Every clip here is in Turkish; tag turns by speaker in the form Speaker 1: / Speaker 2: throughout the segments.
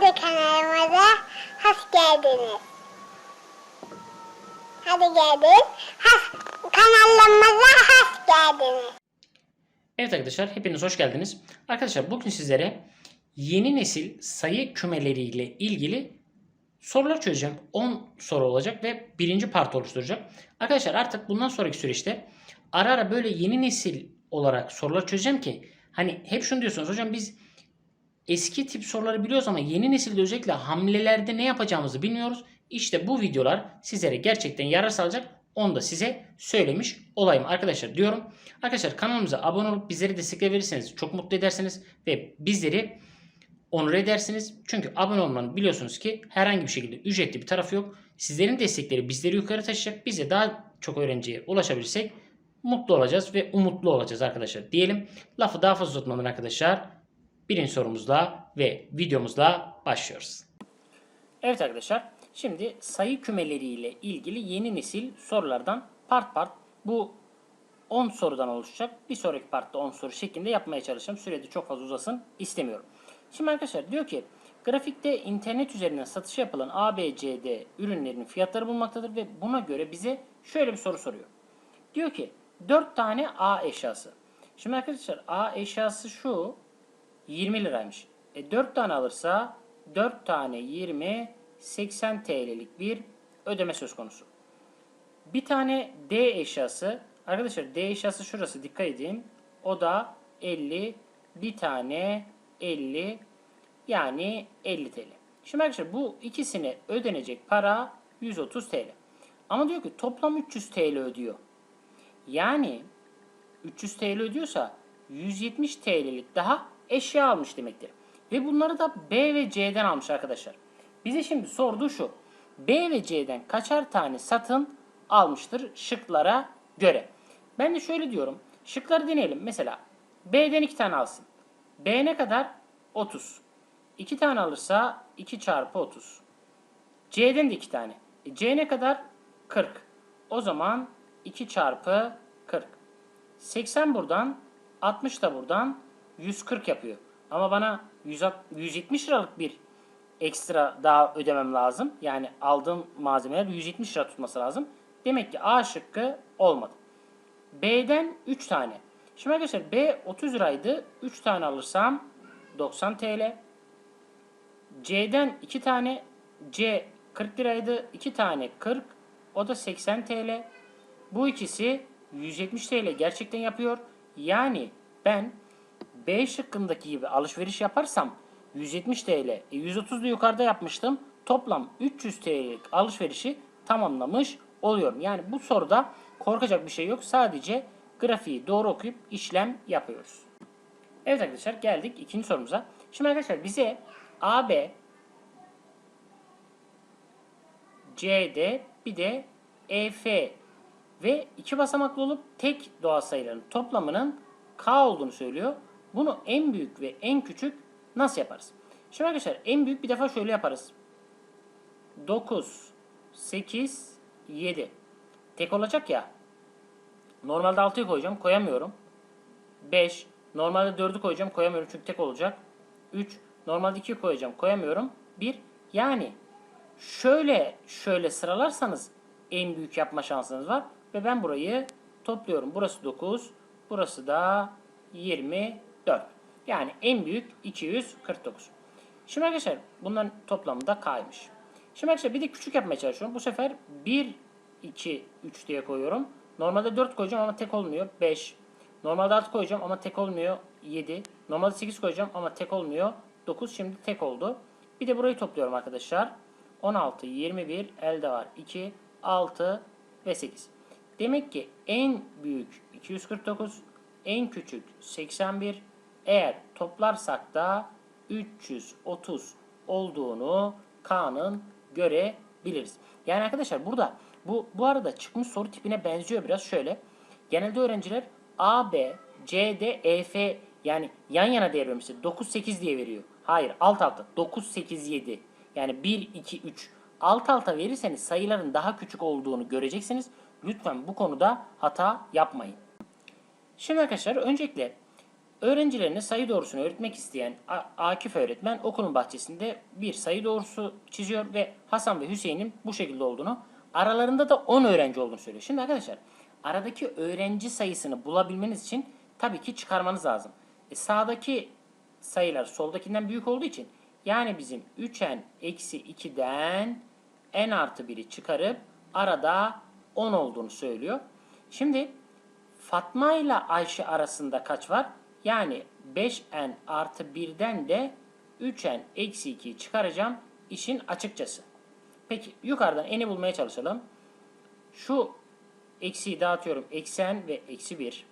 Speaker 1: Hadi kanalımıza hoş geldiniz. Hadi geldin. Has, kanalımıza hoş geldiniz.
Speaker 2: Evet arkadaşlar hepiniz hoş geldiniz. Arkadaşlar bugün sizlere yeni nesil sayı kümeleriyle ilgili sorular çözeceğim. 10 soru olacak ve birinci part oluşturacak. Arkadaşlar artık bundan sonraki süreçte ara ara böyle yeni nesil olarak sorular çözeceğim ki hani hep şunu diyorsunuz hocam biz eski tip soruları biliyoruz ama yeni nesilde özellikle hamlelerde ne yapacağımızı bilmiyoruz. İşte bu videolar sizlere gerçekten yarar sağlayacak. Onu da size söylemiş olayım arkadaşlar diyorum. Arkadaşlar kanalımıza abone olup bizleri destekleyebilirsiniz. Çok mutlu edersiniz ve bizleri onur edersiniz. Çünkü abone olmanın biliyorsunuz ki herhangi bir şekilde ücretli bir tarafı yok. Sizlerin destekleri bizleri yukarı taşıyacak. Biz de daha çok öğrenciye ulaşabilirsek mutlu olacağız ve umutlu olacağız arkadaşlar diyelim. Lafı daha fazla uzatmadan arkadaşlar birinci sorumuzla ve videomuzla başlıyoruz. Evet arkadaşlar şimdi sayı kümeleriyle ilgili yeni nesil sorulardan part part bu 10 sorudan oluşacak. Bir sonraki partta 10 soru şeklinde yapmaya çalışacağım. Sürede çok fazla uzasın istemiyorum. Şimdi arkadaşlar diyor ki grafikte internet üzerinden satışa yapılan ABCD ürünlerinin fiyatları bulmaktadır ve buna göre bize şöyle bir soru soruyor. Diyor ki 4 tane A eşyası. Şimdi arkadaşlar A eşyası şu 20 liraymış. E 4 tane alırsa 4 tane 20 80 TL'lik bir ödeme söz konusu. Bir tane D eşyası. Arkadaşlar D eşyası şurası dikkat edin. O da 50. Bir tane 50. Yani 50 TL. Şimdi arkadaşlar bu ikisine ödenecek para 130 TL. Ama diyor ki toplam 300 TL ödüyor. Yani 300 TL ödüyorsa 170 TL'lik daha eşya almış demektir. Ve bunları da B ve C'den almış arkadaşlar. Bize şimdi sorduğu şu. B ve C'den kaçar tane satın almıştır şıklara göre. Ben de şöyle diyorum. Şıkları deneyelim. Mesela B'den 2 tane alsın. B ne kadar? 30. 2 tane alırsa 2 çarpı 30. C'den de 2 tane. E, C ne kadar? 40. O zaman 2 çarpı 40. 80 buradan, 60 da buradan 140 yapıyor. Ama bana 170 liralık bir ekstra daha ödemem lazım. Yani aldığım malzemeler 170 lira tutması lazım. Demek ki A şıkkı olmadı. B'den 3 tane. Şimdi arkadaşlar B 30 liraydı. 3 tane alırsam 90 TL. C'den 2 tane. C 40 liraydı. 2 tane 40. O da 80 TL. Bu ikisi 170 TL gerçekten yapıyor. Yani ben B şıkkındaki gibi alışveriş yaparsam 170 TL, e 130 da yukarıda yapmıştım. Toplam 300 TL'lik alışverişi tamamlamış oluyorum. Yani bu soruda korkacak bir şey yok. Sadece grafiği doğru okuyup işlem yapıyoruz. Evet arkadaşlar geldik ikinci sorumuza. Şimdi arkadaşlar bize AB, CD bir de EF ve iki basamaklı olup tek doğal sayıların toplamının K olduğunu söylüyor. Bunu en büyük ve en küçük nasıl yaparız? Şimdi arkadaşlar en büyük bir defa şöyle yaparız. 9, 8, 7. Tek olacak ya. Normalde 6'yı koyacağım. Koyamıyorum. 5. Normalde 4'ü koyacağım. Koyamıyorum çünkü tek olacak. 3. Normalde 2'yi koyacağım. Koyamıyorum. 1. Yani şöyle şöyle sıralarsanız en büyük yapma şansınız var. Ve ben burayı topluyorum. Burası 9. Burası da 24. Yani en büyük 249. Şimdi arkadaşlar bunların toplamı da k'ymış. Şimdi arkadaşlar bir de küçük yapmaya çalışıyorum. Bu sefer 1, 2, 3 diye koyuyorum. Normalde 4 koyacağım ama tek olmuyor. 5. Normalde 6 koyacağım ama tek olmuyor. 7. Normalde 8 koyacağım ama tek olmuyor. 9 şimdi tek oldu. Bir de burayı topluyorum arkadaşlar. 16, 21, elde var 2, 6 ve 8. Demek ki en büyük 249, en küçük 81. Eğer toplarsak da 330 olduğunu K'nın görebiliriz. Yani arkadaşlar burada bu bu arada çıkmış soru tipine benziyor biraz şöyle. Genelde öğrenciler A, B, C, D, E, F yani yan yana değer vermiştir. 9, 8 diye veriyor. Hayır alt alta 9, 8, 7 yani 1, 2, 3 alt alta verirseniz sayıların daha küçük olduğunu göreceksiniz. Lütfen bu konuda hata yapmayın. Şimdi arkadaşlar öncelikle Öğrencilerine sayı doğrusunu öğretmek isteyen Akif öğretmen okulun bahçesinde bir sayı doğrusu çiziyor ve Hasan ve Hüseyin'in bu şekilde olduğunu, aralarında da 10 öğrenci olduğunu söylüyor. Şimdi arkadaşlar, aradaki öğrenci sayısını bulabilmeniz için tabii ki çıkarmanız lazım. E, sağdaki sayılar soldakinden büyük olduğu için yani bizim 3n eksi 2'den n artı 1'i çıkarıp arada 10 olduğunu söylüyor. Şimdi Fatma ile Ayşe arasında kaç var? Yani 5n artı 1'den de 3n eksi 2'yi çıkaracağım işin açıkçası. Peki yukarıdan n'i bulmaya çalışalım. Şu eksiyi dağıtıyorum. Eksi n ve eksi 1.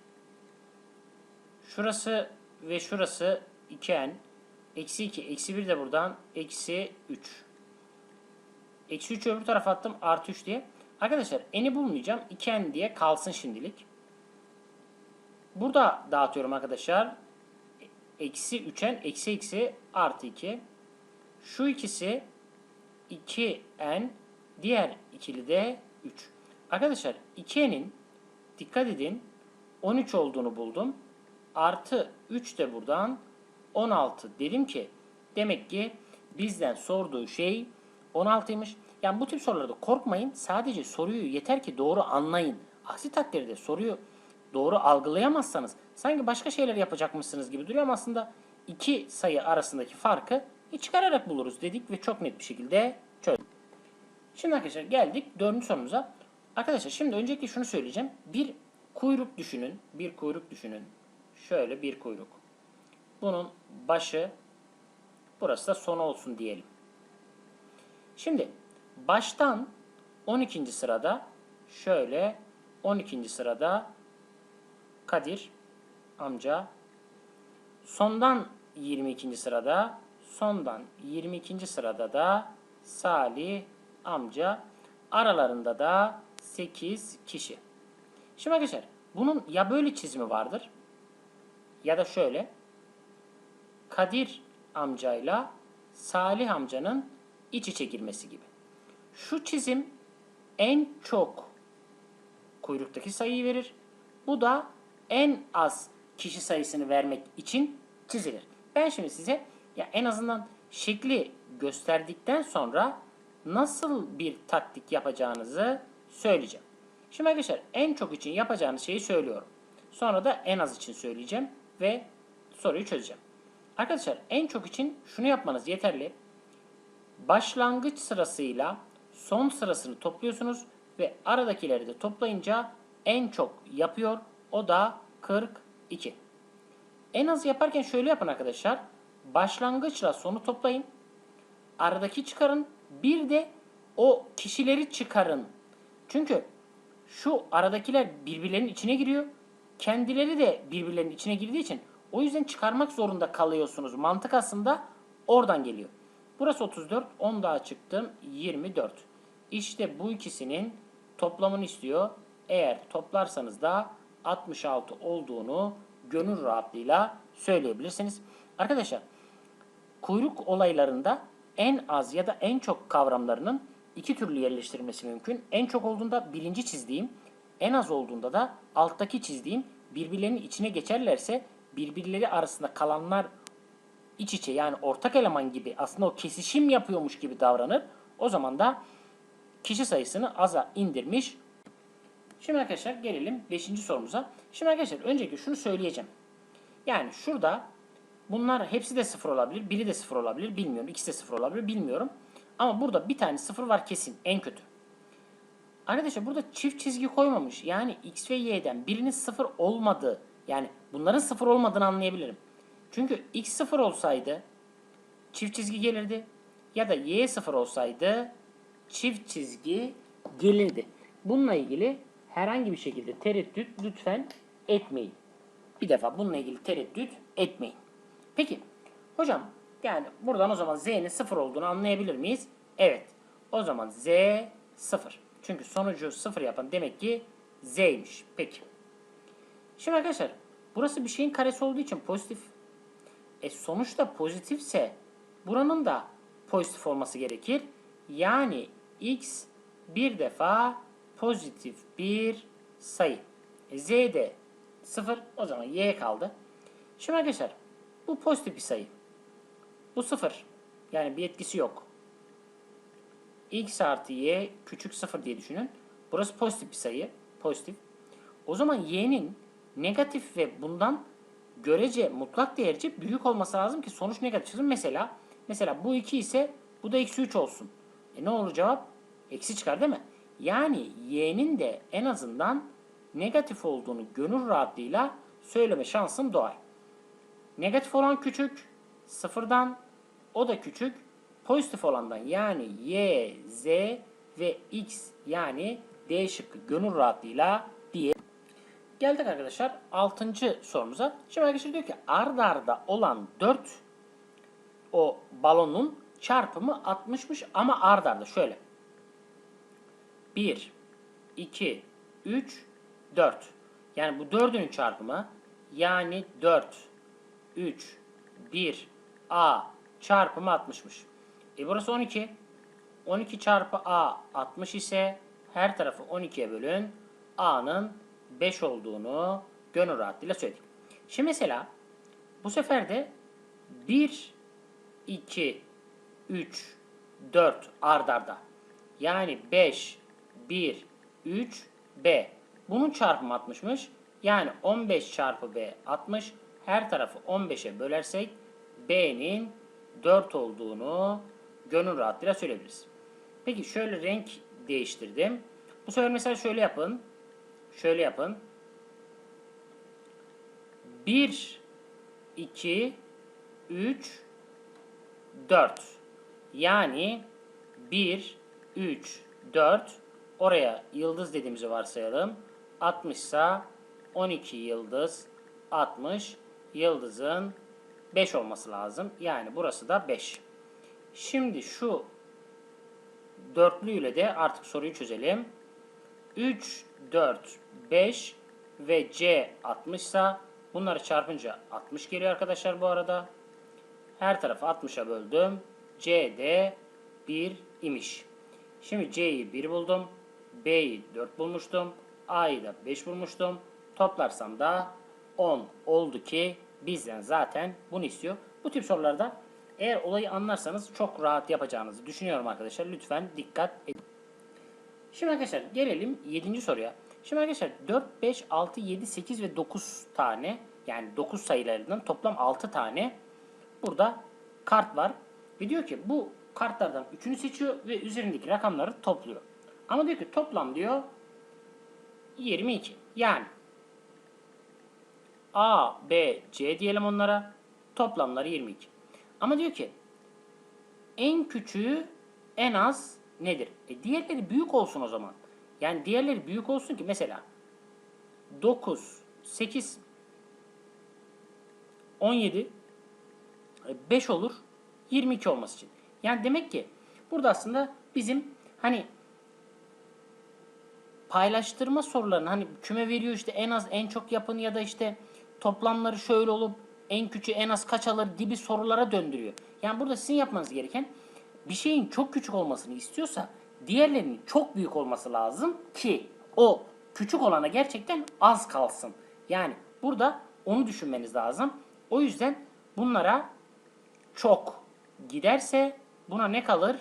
Speaker 2: Şurası ve şurası 2n. Eksi 2, eksi 1 de buradan. Eksi 3. Eksi 3'ü öbür tarafa attım. Artı 3 diye. Arkadaşlar n'i bulmayacağım. 2n diye kalsın şimdilik. Burada dağıtıyorum arkadaşlar. Eksi 3n, eksi eksi artı 2. Şu ikisi 2n. Diğer ikili de 3. Arkadaşlar 2n'in dikkat edin 13 olduğunu buldum. Artı 3 de buradan 16 dedim ki demek ki bizden sorduğu şey 16'ymış. Yani bu tip sorularda korkmayın. Sadece soruyu yeter ki doğru anlayın. Aksi takdirde soruyu doğru algılayamazsanız sanki başka şeyler yapacakmışsınız gibi duruyor ama aslında iki sayı arasındaki farkı çıkararak buluruz dedik ve çok net bir şekilde çözdük. Şimdi arkadaşlar geldik dördüncü sorumuza. Arkadaşlar şimdi öncelikle şunu söyleyeceğim. Bir kuyruk düşünün. Bir kuyruk düşünün. Şöyle bir kuyruk. Bunun başı burası da sonu olsun diyelim. Şimdi baştan 12. sırada şöyle 12. sırada Kadir amca sondan 22. sırada sondan 22. sırada da Salih amca aralarında da 8 kişi. Şimdi arkadaşlar bunun ya böyle çizimi vardır ya da şöyle Kadir amcayla Salih amcanın iç içe girmesi gibi. Şu çizim en çok kuyruktaki sayıyı verir. Bu da en az kişi sayısını vermek için çizilir. Ben şimdi size ya en azından şekli gösterdikten sonra nasıl bir taktik yapacağınızı söyleyeceğim. Şimdi arkadaşlar en çok için yapacağınız şeyi söylüyorum. Sonra da en az için söyleyeceğim ve soruyu çözeceğim. Arkadaşlar en çok için şunu yapmanız yeterli. Başlangıç sırasıyla son sırasını topluyorsunuz ve aradakileri de toplayınca en çok yapıyor. O da 42. En az yaparken şöyle yapın arkadaşlar. Başlangıçla sonu toplayın. Aradaki çıkarın. Bir de o kişileri çıkarın. Çünkü şu aradakiler birbirlerinin içine giriyor. Kendileri de birbirlerinin içine girdiği için o yüzden çıkarmak zorunda kalıyorsunuz. Mantık aslında oradan geliyor. Burası 34. 10 daha çıktım. 24. İşte bu ikisinin toplamını istiyor. Eğer toplarsanız da 66 olduğunu gönül rahatlığıyla söyleyebilirsiniz. Arkadaşlar kuyruk olaylarında en az ya da en çok kavramlarının iki türlü yerleştirilmesi mümkün. En çok olduğunda birinci çizdiğim, en az olduğunda da alttaki çizdiğim birbirlerinin içine geçerlerse birbirleri arasında kalanlar iç içe yani ortak eleman gibi aslında o kesişim yapıyormuş gibi davranır. O zaman da kişi sayısını aza indirmiş. Şimdi arkadaşlar gelelim 5. sorumuza. Şimdi arkadaşlar öncelikle şunu söyleyeceğim. Yani şurada bunlar hepsi de sıfır olabilir. Biri de sıfır olabilir. Bilmiyorum. İkisi de sıfır olabilir. Bilmiyorum. Ama burada bir tane sıfır var kesin. En kötü. Arkadaşlar burada çift çizgi koymamış. Yani x ve y'den birinin sıfır olmadığı yani bunların sıfır olmadığını anlayabilirim. Çünkü x sıfır olsaydı çift çizgi gelirdi. Ya da y sıfır olsaydı çift çizgi gelirdi. Bununla ilgili herhangi bir şekilde tereddüt lütfen etmeyin. Bir defa bununla ilgili tereddüt etmeyin. Peki hocam yani buradan o zaman z'nin sıfır olduğunu anlayabilir miyiz? Evet. O zaman z sıfır. Çünkü sonucu sıfır yapan demek ki z'ymiş. Peki. Şimdi arkadaşlar burası bir şeyin karesi olduğu için pozitif. E sonuçta pozitifse buranın da pozitif olması gerekir. Yani x bir defa pozitif bir sayı. E, z de 0 o zaman y kaldı. Şimdi arkadaşlar bu pozitif bir sayı. Bu sıfır. Yani bir etkisi yok. x artı y küçük sıfır diye düşünün. Burası pozitif bir sayı. Pozitif. O zaman y'nin negatif ve bundan görece mutlak değerce büyük olması lazım ki sonuç negatif çıksın. Mesela mesela bu 2 ise bu da eksi 3 olsun. E ne olur cevap? Eksi çıkar değil mi? Yani y'nin de en azından negatif olduğunu gönül rahatlığıyla söyleme şansım doğar. Negatif olan küçük, sıfırdan o da küçük, pozitif olandan yani y, z ve x yani D şıkkı gönül rahatlığıyla diye. Geldik arkadaşlar 6. sorumuza. Şimdi arkadaşlar diyor ki arda arda olan 4 o balonun çarpımı 60'mış ama arda arda şöyle. 1, 2, 3, 4. Yani bu dördünün çarpımı yani 4, 3, 1, A çarpımı 60'mış. E burası 12. 12 çarpı A 60 ise her tarafı 12'ye bölün. A'nın 5 olduğunu gönül rahatlığıyla söyledik. Şimdi mesela bu sefer de 1, 2, 3, 4 ard arda. Yani 5, 1, 3, B. Bunun çarpımı 60'mış. Yani 15 çarpı B 60. Her tarafı 15'e bölersek B'nin 4 olduğunu gönül rahatlığıyla söyleyebiliriz. Peki şöyle renk değiştirdim. Bu sefer mesela şöyle yapın. Şöyle yapın. 1, 2, 3, 4. Yani 1, 3, 4. Oraya yıldız dediğimizi varsayalım. 60 ise 12 yıldız 60. Yıldızın 5 olması lazım. Yani burası da 5. Şimdi şu dörtlüyle de artık soruyu çözelim. 3, 4, 5 ve C 60 ise bunları çarpınca 60 geliyor arkadaşlar bu arada. Her tarafı 60'a böldüm. C de 1 imiş. Şimdi C'yi 1 buldum. B'yi 4 bulmuştum. A'yı da 5 bulmuştum. Toplarsam da 10 oldu ki bizden zaten bunu istiyor. Bu tip sorularda eğer olayı anlarsanız çok rahat yapacağınızı düşünüyorum arkadaşlar. Lütfen dikkat edin. Şimdi arkadaşlar gelelim 7. soruya. Şimdi arkadaşlar 4, 5, 6, 7, 8 ve 9 tane yani 9 sayılarından toplam 6 tane burada kart var. Ve diyor ki bu kartlardan 3'ünü seçiyor ve üzerindeki rakamları topluyor. Ama diyor ki toplam diyor 22. Yani A, B, C diyelim onlara. Toplamları 22. Ama diyor ki en küçüğü en az nedir? E diğerleri büyük olsun o zaman. Yani diğerleri büyük olsun ki mesela 9, 8, 17, 5 olur 22 olması için. Yani demek ki burada aslında bizim hani paylaştırma sorularını hani küme veriyor işte en az en çok yapın ya da işte toplamları şöyle olup en küçüğü en az kaç alır gibi sorulara döndürüyor. Yani burada sizin yapmanız gereken bir şeyin çok küçük olmasını istiyorsa diğerlerinin çok büyük olması lazım ki o küçük olana gerçekten az kalsın. Yani burada onu düşünmeniz lazım. O yüzden bunlara çok giderse buna ne kalır?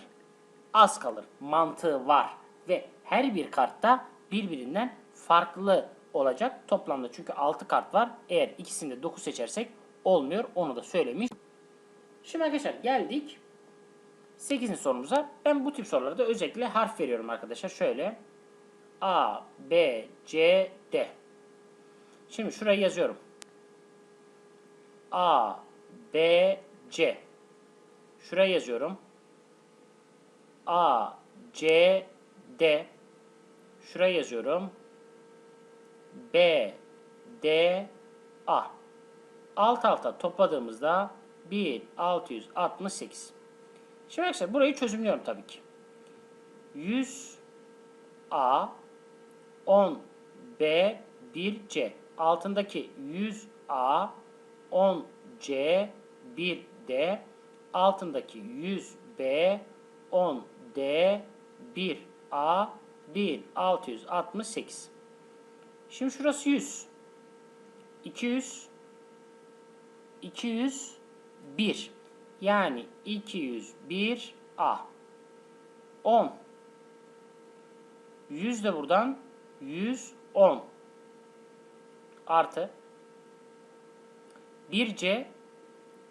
Speaker 2: Az kalır. Mantığı var. Ve her bir kartta birbirinden farklı olacak toplamda. Çünkü 6 kart var. Eğer ikisinde 9 seçersek olmuyor. Onu da söylemiş. Şimdi arkadaşlar geldik 8. sorumuza. Ben bu tip sorularda özellikle harf veriyorum arkadaşlar. Şöyle A, B, C, D. Şimdi şuraya yazıyorum. A, B, C. Şuraya yazıyorum. A, C, D. Şuraya yazıyorum. B, D, A. Alt alta topladığımızda 1668. Şimdi arkadaşlar burayı çözümlüyorum tabii ki. 100 A 10 B 1 C altındaki 100 A 10 C 1 D altındaki 100 B 10 D 1 A 1668. Şimdi şurası 100. 200 201. Yani 201 A. 10. 100 de buradan 110 artı 1C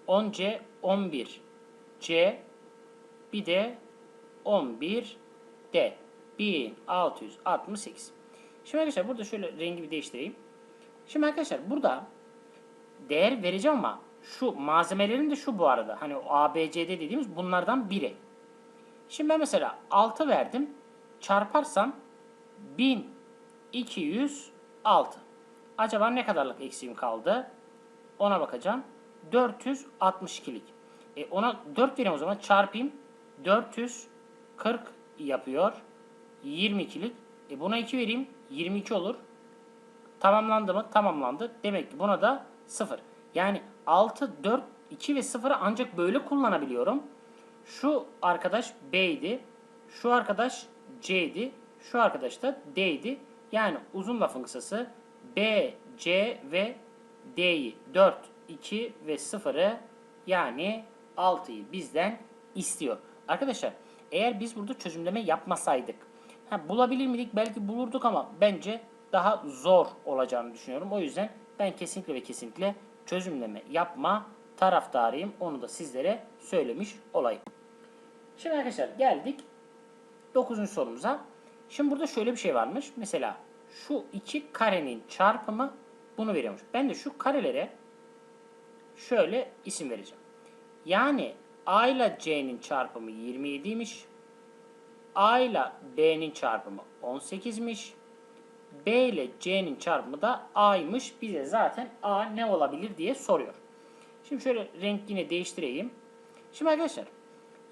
Speaker 2: 10C 11 C bir de 11 D 1668. Şimdi arkadaşlar burada şöyle rengi bir değiştireyim. Şimdi arkadaşlar burada değer vereceğim ama şu malzemelerin de şu bu arada. Hani o A, B, C, D dediğimiz bunlardan biri. Şimdi ben mesela 6 verdim. Çarparsam 1206. Acaba ne kadarlık eksiğim kaldı? Ona bakacağım. 462'lik. E ona 4 vereyim o zaman çarpayım. 440 yapıyor. 22'lik. E buna 2 vereyim. 22 olur. Tamamlandı mı? Tamamlandı. Demek ki buna da 0. Yani 6, 4, 2 ve 0'ı ancak böyle kullanabiliyorum. Şu arkadaş B'ydi. Şu arkadaş C'ydi. Şu arkadaş da D'ydi. Yani uzun lafın kısası B, C ve D'yi 4, 2 ve 0'ı yani 6'yı bizden istiyor. Arkadaşlar eğer biz burada çözümleme yapmasaydık ha, bulabilir miydik? Belki bulurduk ama bence daha zor olacağını düşünüyorum. O yüzden ben kesinlikle ve kesinlikle çözümleme yapma taraftarıyım. Onu da sizlere söylemiş olayım. Şimdi arkadaşlar geldik 9. sorumuza. Şimdi burada şöyle bir şey varmış. Mesela şu iki karenin çarpımı bunu veriyormuş. Ben de şu karelere şöyle isim vereceğim. Yani A ile C'nin çarpımı 27'ymiş. A ile B'nin çarpımı 18'miş. B ile C'nin çarpımı da A'ymış. Bize zaten A ne olabilir diye soruyor. Şimdi şöyle renk yine değiştireyim. Şimdi arkadaşlar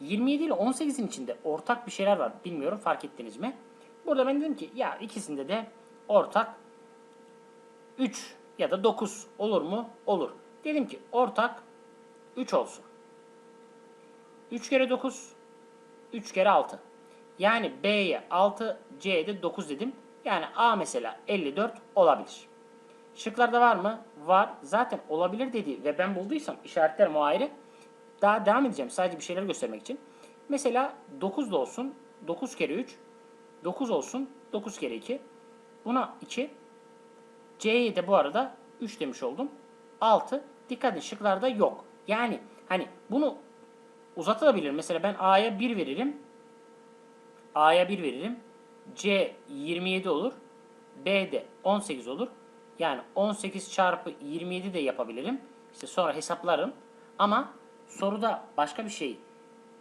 Speaker 2: 27 ile 18'in içinde ortak bir şeyler var. Bilmiyorum fark ettiniz mi? Burada ben dedim ki ya ikisinde de ortak 3 ya da 9 olur mu? Olur. Dedim ki ortak 3 olsun. 3 kere 9 3 kere 6. Yani B'ye 6, C'ye de 9 dedim. Yani A mesela 54 olabilir. Şıklarda var mı? Var. Zaten olabilir dedi ve ben bulduysam işaretlerim o ayrı. Daha devam edeceğim sadece bir şeyler göstermek için. Mesela 9 da olsun. 9 kere 3. 9 olsun. 9 kere 2. Buna 2. C'ye de bu arada 3 demiş oldum. 6. Dikkat edin şıklarda yok. Yani hani bunu uzatılabilir. Mesela ben A'ya 1 veririm. A'ya 1 veririm. C 27 olur. B de 18 olur. Yani 18 çarpı 27 de yapabilirim. İşte sonra hesaplarım. Ama soruda başka bir şey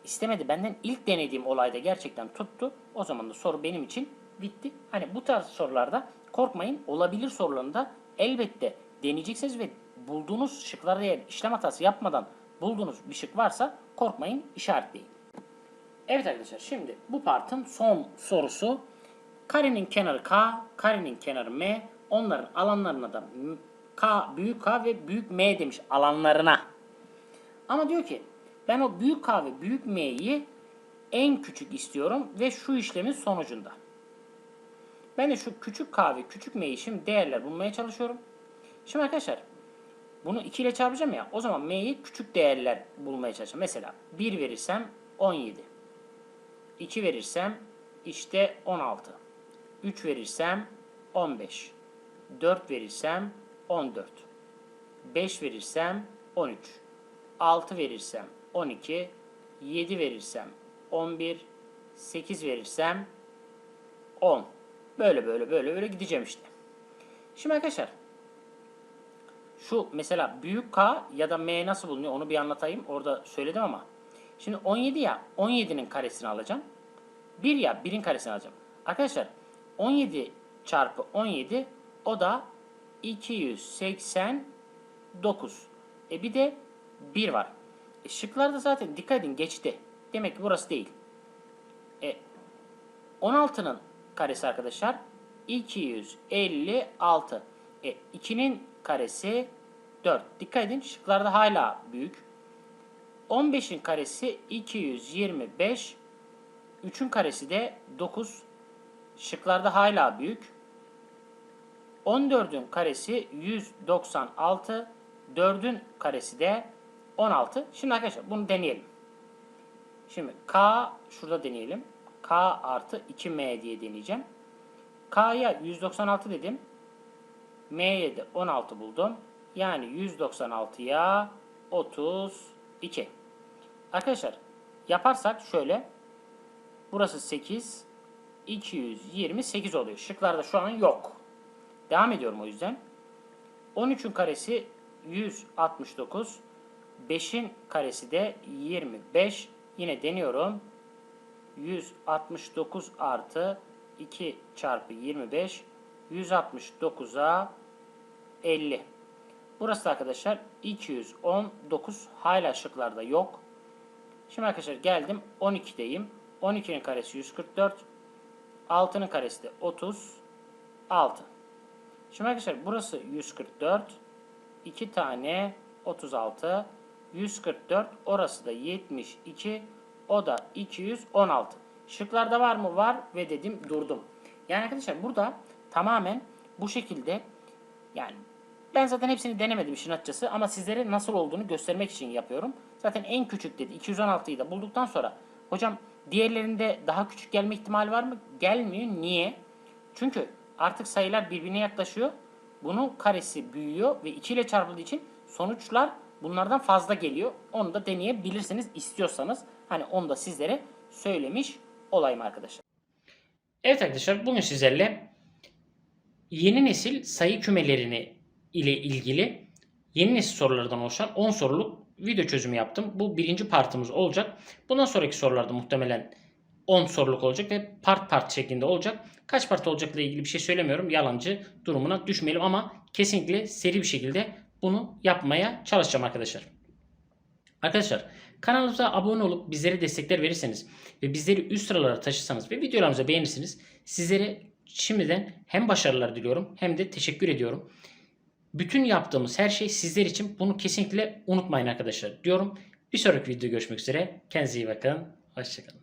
Speaker 2: istemedi. Benden ilk denediğim olayda gerçekten tuttu. O zaman da soru benim için bitti. Hani bu tarz sorularda korkmayın. Olabilir sorularında elbette deneyeceksiniz ve bulduğunuz şıklarda eğer işlem hatası yapmadan bulduğunuz bir şık varsa korkmayın işaretleyin. Evet arkadaşlar şimdi bu partın son sorusu. Karenin kenarı K, karenin kenarı M. Onların alanlarına da K, büyük K ve büyük M demiş alanlarına. Ama diyor ki ben o büyük K ve büyük M'yi en küçük istiyorum ve şu işlemin sonucunda. Ben de şu küçük K ve küçük M'yi şimdi değerler bulmaya çalışıyorum. Şimdi arkadaşlar bunu 2 ile çarpacağım ya. O zaman M'yi küçük değerler bulmaya çalışacağım. Mesela 1 verirsem 17. 2 verirsem işte 16. 3 verirsem 15. 4 verirsem 14. 5 verirsem 13. 6 verirsem 12. 7 verirsem 11. 8 verirsem 10. Böyle böyle böyle böyle gideceğim işte. Şimdi arkadaşlar şu mesela büyük K ya da M nasıl bulunuyor onu bir anlatayım. Orada söyledim ama. Şimdi 17 ya 17'nin karesini alacağım. 1 ya 1'in karesini alacağım. Arkadaşlar 17 çarpı 17 o da 289. E bir de 1 var. E şıklarda zaten dikkat edin geçti. Demek ki burası değil. E 16'nın karesi arkadaşlar 256. E 2'nin karesi 4. Dikkat edin şıklarda hala büyük. 15'in karesi 225. 3'ün karesi de 9. Şıklarda hala büyük. 14'ün karesi 196. 4'ün karesi de 16. Şimdi arkadaşlar bunu deneyelim. Şimdi K şurada deneyelim. K artı 2M diye deneyeceğim. K'ya 196 dedim. M'ye de 16 buldum. Yani 196'ya 32. Arkadaşlar yaparsak şöyle. Burası 8. 228 oluyor. Şıklarda şu an yok. Devam ediyorum o yüzden. 13'ün karesi 169. 5'in karesi de 25. Yine deniyorum. 169 artı 2 çarpı 25 169'a 50. Burası da arkadaşlar 219 hala şıklarda yok. Şimdi arkadaşlar geldim 12'deyim. 12'nin karesi 144. 6'nın karesi de 36. Şimdi arkadaşlar burası 144. 2 tane 36. 144. Orası da 72. O da 216. Şıklarda var mı? Var ve dedim durdum. Yani arkadaşlar burada tamamen bu şekilde yani ben zaten hepsini denemedim işin açıkçası ama sizlere nasıl olduğunu göstermek için yapıyorum. Zaten en küçük dedi 216'yı da bulduktan sonra hocam diğerlerinde daha küçük gelme ihtimali var mı? Gelmiyor. Niye? Çünkü artık sayılar birbirine yaklaşıyor. Bunun karesi büyüyor ve 2 ile çarpıldığı için sonuçlar bunlardan fazla geliyor. Onu da deneyebilirsiniz istiyorsanız. Hani onu da sizlere söylemiş olayım arkadaşlar. Evet arkadaşlar bugün sizlerle yeni nesil sayı kümelerini ile ilgili yeni nesil sorulardan oluşan 10 soruluk video çözümü yaptım. Bu birinci partımız olacak. Bundan sonraki sorularda muhtemelen 10 soruluk olacak ve part part şeklinde olacak. Kaç part olacakla ilgili bir şey söylemiyorum. Yalancı durumuna düşmeyelim ama kesinlikle seri bir şekilde bunu yapmaya çalışacağım arkadaşlar. Arkadaşlar kanalımıza abone olup bizlere destekler verirseniz ve bizleri üst sıralara taşırsanız ve videolarımızı beğenirseniz sizlere şimdiden hem başarılar diliyorum hem de teşekkür ediyorum. Bütün yaptığımız her şey sizler için. Bunu kesinlikle unutmayın arkadaşlar diyorum. Bir sonraki videoda görüşmek üzere. Kendinize iyi bakın. Hoşçakalın.